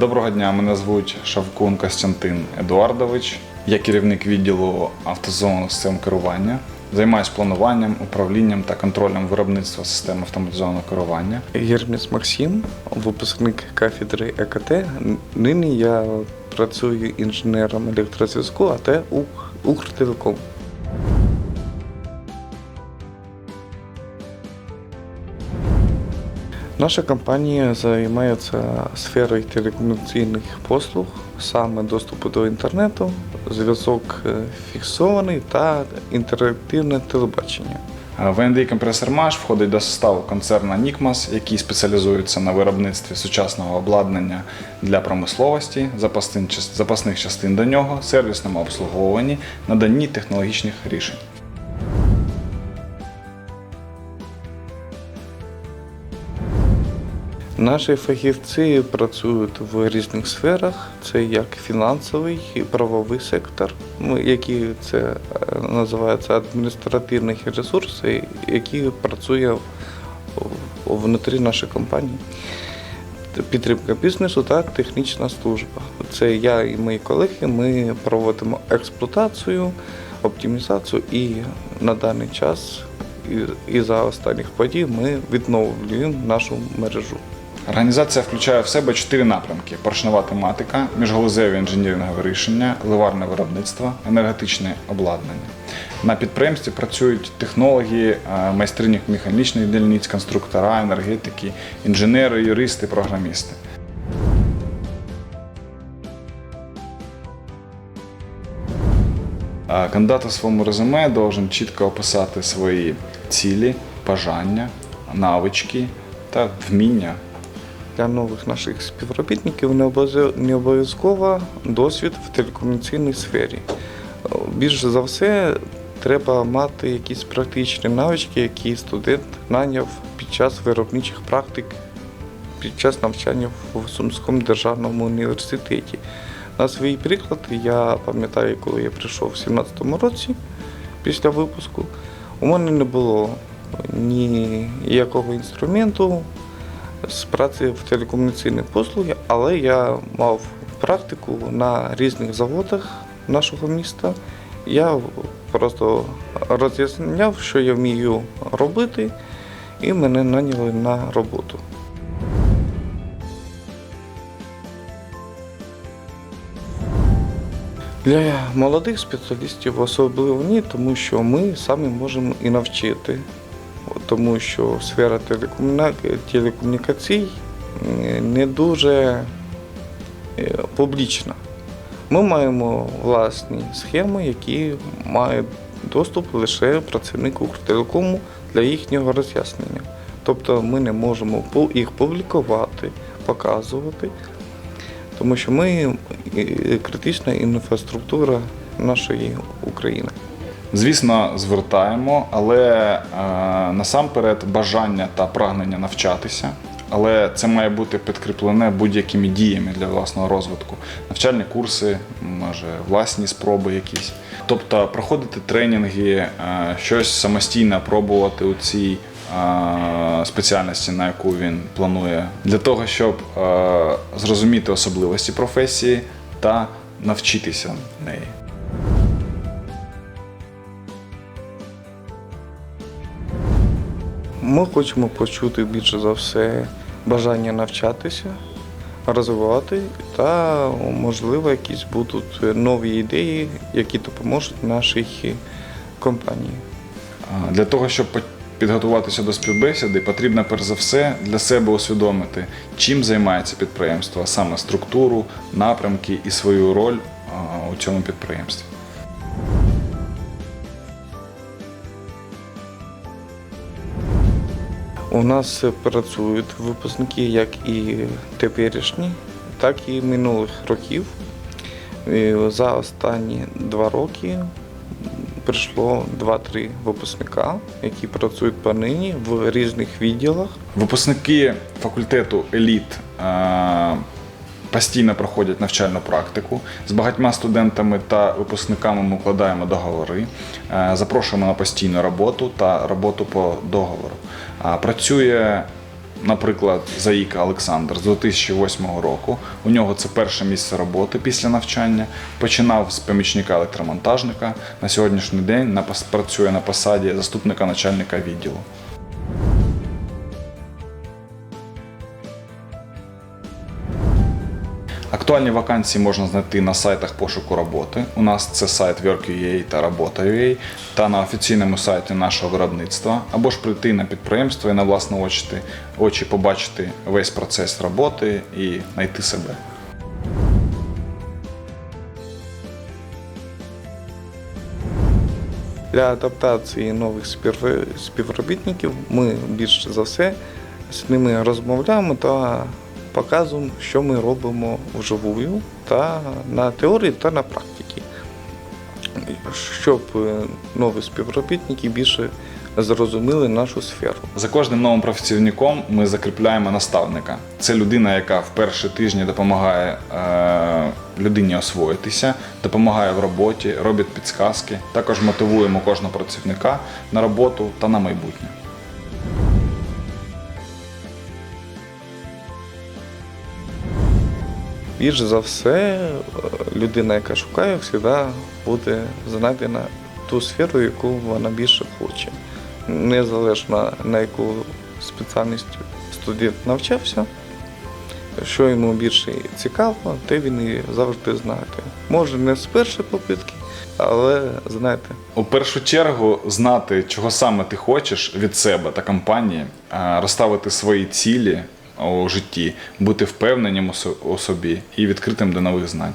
Доброго дня, мене звуть Шавкун Костянтин Едуардович. Я керівник відділу автозонного систем керування. Займаюся плануванням, управлінням та контролем виробництва систем автоматизованого керування. Єрміс Максим, випускник кафедри ЕКТ. Нині я працюю інженером електрозв'язку АТ «Ук- Укртелеком. Наша компанія займається сферою телекомунікаційних послуг, саме доступу до інтернету, зв'язок е, фіксований та інтерактивне телебачення. ВНД компресор МАШ входить до составу концерна Нікмас, який спеціалізується на виробництві сучасного обладнання для промисловості, запасних частин до нього, сервісному обслуговуванні, наданні технологічних рішень. Наші фахівці працюють в різних сферах. Це як фінансовий і правовий сектор, які це е, називається адміністративні ресурси, які працює внутрі нашої компанії. Підтримка бізнесу та технічна служба. Це я і мої колеги. Ми проводимо експлуатацію, оптимізацію і на даний час і за останніх подій ми відновлюємо нашу мережу. Організація включає в себе чотири напрямки: поршнева тематика, міжгалузеві інженерингові рішення, ливарне виробництво, енергетичне обладнання. На підприємстві працюють технологи, е, майстрині механічних дільниць, конструктора, енергетики, інженери, юристи, програмісти. А Кандидат у своєму резюме должен чітко описати свої цілі, бажання, навички та вміння Для нових наших співробітників не обов'язково- досвід в телекомунікаційній сфері. Більш за все, треба мати якісь практичні навички, які студент наняв під час виробничих практик, під час навчання в Сумському державному університеті. На свій приклад, я пам'ятаю, коли я прийшов в 2017 році після випуску, у мене не було ніякого інструменту з праці в телекомунікаційних послуги, але я мав практику на різних заводах нашого міста. Я просто роз'ясняв, що я вмію робити, і мене наняли на роботу. Для молодих спеціалістів особливо ні, тому що ми самі можемо і навчити, тому що сфера телекомунікацій не дуже е, публічна. Ми маємо власні схеми, які мають доступ лише працівник Укртелекому для їхнього роз'яснення. Тобто ми не можемо їх публікувати, показувати, тому що ми критична інфраструктура нашої України. Звісно, звертаємо, але е, насамперед бажання та прагнення навчатися. Але це має бути підкріплене будь-якими діями для власного розвитку. Навчальні курси, може, власні спроби якісь. Тобто проходити тренінги, е, щось самостійно пробувати у цій е, спеціальності, на яку він планує, для того, щоб зрозуміти особливості професії та навчитися неї. Ми хочемо почути більше за все бажання навчатися, розвивати та, можливо, якісь будуть нові ідеї, які допоможуть нашій компанії. Для того, щоб підготуватися до співбесіди, потрібно перш за все для себе усвідомити, чим займається підприємство, а саме структуру, напрямки і свою роль у цьому підприємстві. У нас працюють випускники як і теперішні, так і минулих років. За останні два роки прийшло 2-3 випускника, які працюють понині в різних відділах. Випускники факультету еліт постійно проходять навчальну практику. З багатьма студентами та випускниками ми укладаємо договори, е, запрошуємо на постійну роботу та роботу по договору. Працює наприклад, Заїка Олександр з 2008 року. У нього це перше місце роботи після навчання. Починав з помічника електромонтажника. На сьогоднішній день працює на посаді заступника начальника відділу. Актуальні вакансії можна знайти на сайтах пошуку роботи. У нас це сайт Work.ua та Робота.ua та на офіційному сайті нашого виробництва, або ж прийти на підприємство і на власне очі, очі побачити весь процес роботи і знайти себе. Для адаптації нових співробітників ми більш за все з ними розмовляємо та показуємо, що ми робимо вживую та на теорії та на практиці, щоб е, нові співробітники більше зрозуміли нашу сферу. За кожним новим працівником ми закріпляємо наставника. Це людина, яка в перші тижні допомагає е, людині освоїтися, допомагає в роботі, робить підсказки. Також мотивуємо кожного працівника на роботу та на майбутнє. Більш за все, е, людина, яка шукає, завжди буде знайдена ту сферу, яку вона більше хоче. Незалежно на яку спеціальність студент навчався, що йому більше цікаво, те він і завжди знає. Може не з першої попитки, але знаєте, У першу чергу знати, чого саме ти хочеш від себе та компанії, е, розставити свої цілі у житті, бути впевненим у собі і відкритим до нових знань.